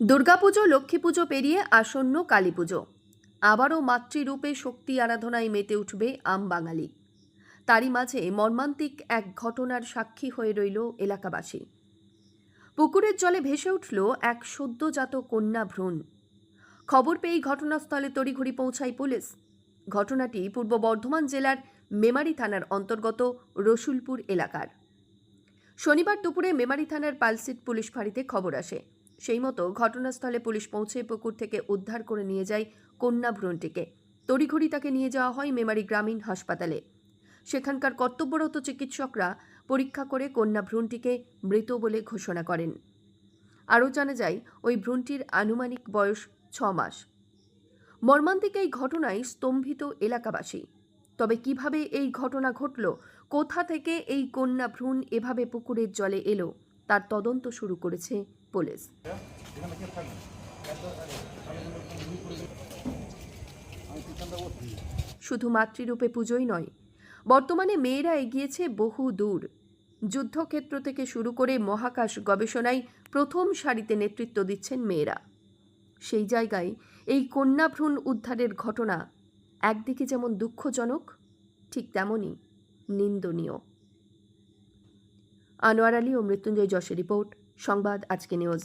দুর্গাপুজো লক্ষ্মী পুজো পেরিয়ে আসন্ন কালী পুজো আবারও মাতৃরূপে শক্তি আরাধনায় মেতে উঠবে আম বাঙালি। তারই মাঝে মর্মান্তিক এক ঘটনার সাক্ষী হয়ে রইল এলাকাবাসী। পুকুরের জলে ভেসে উঠল এক সদ্যজাত কন্যা ভ্রূণ। খবর পেয়েই ঘটনাস্থলে তড়িঘড়ি পৌঁছায় পুলিশ। ঘটনাটি পূর্ব বর্ধমান জেলার মেমারি থানার অন্তর্গত রসুলপুর এলাকার। শনিবার দুপুরে মেমারি থানার পালসিট পুলিশ ফাঁড়িতে খবর আসে। সেই মতো ঘটনাস্থলে পুলিশ পৌঁছে পুকুর থেকে উদ্ধার করে নিয়ে যায় কন্যা ভ্রূণটিকে। তড়িঘড়ি তাকে নিয়ে যাওয়া হয় মেমারি গ্রামীণ হাসপাতালে। সেখানকার কর্তব্যরত চিকিৎসকরা পরীক্ষা করে কন্যা ভ্রূণটিকে মৃত বলে ঘোষণা করেন। আরও জানা যায়, ওই ভ্রূণটির আনুমানিক বয়স ছ মাস। মর্মান্তিক এই ঘটনায় স্তম্ভিত এলাকাবাসী। তবে কীভাবে এই ঘটনা ঘটল, কোথা থেকে এই কন্যা ভ্রূণ এভাবে পুকুরের জলে এলো তার তদন্ত শুরু করেছে পুলিশ। শুধু মাতৃরূপে পুজোই নয়, বর্তমানে মেয়েরা এগিয়েছে বহু দূর। যুদ্ধক্ষেত্র থেকে শুরু করে মহাকাশ গবেষণায় প্রথম সারিতে নেতৃত্ব দিচ্ছেন মেয়েরা। সেই জায়গায় এই কন্যা ভ্রূণ উদ্ধারের ঘটনা একদিকে যেমন দুঃখজনক, ঠিক তেমনই নিন্দনীয়। আনোয়ার আলী ও মৃত্যুঞ্জয় যশের রিপোর্ট সংবাদ আজকে নিউজ।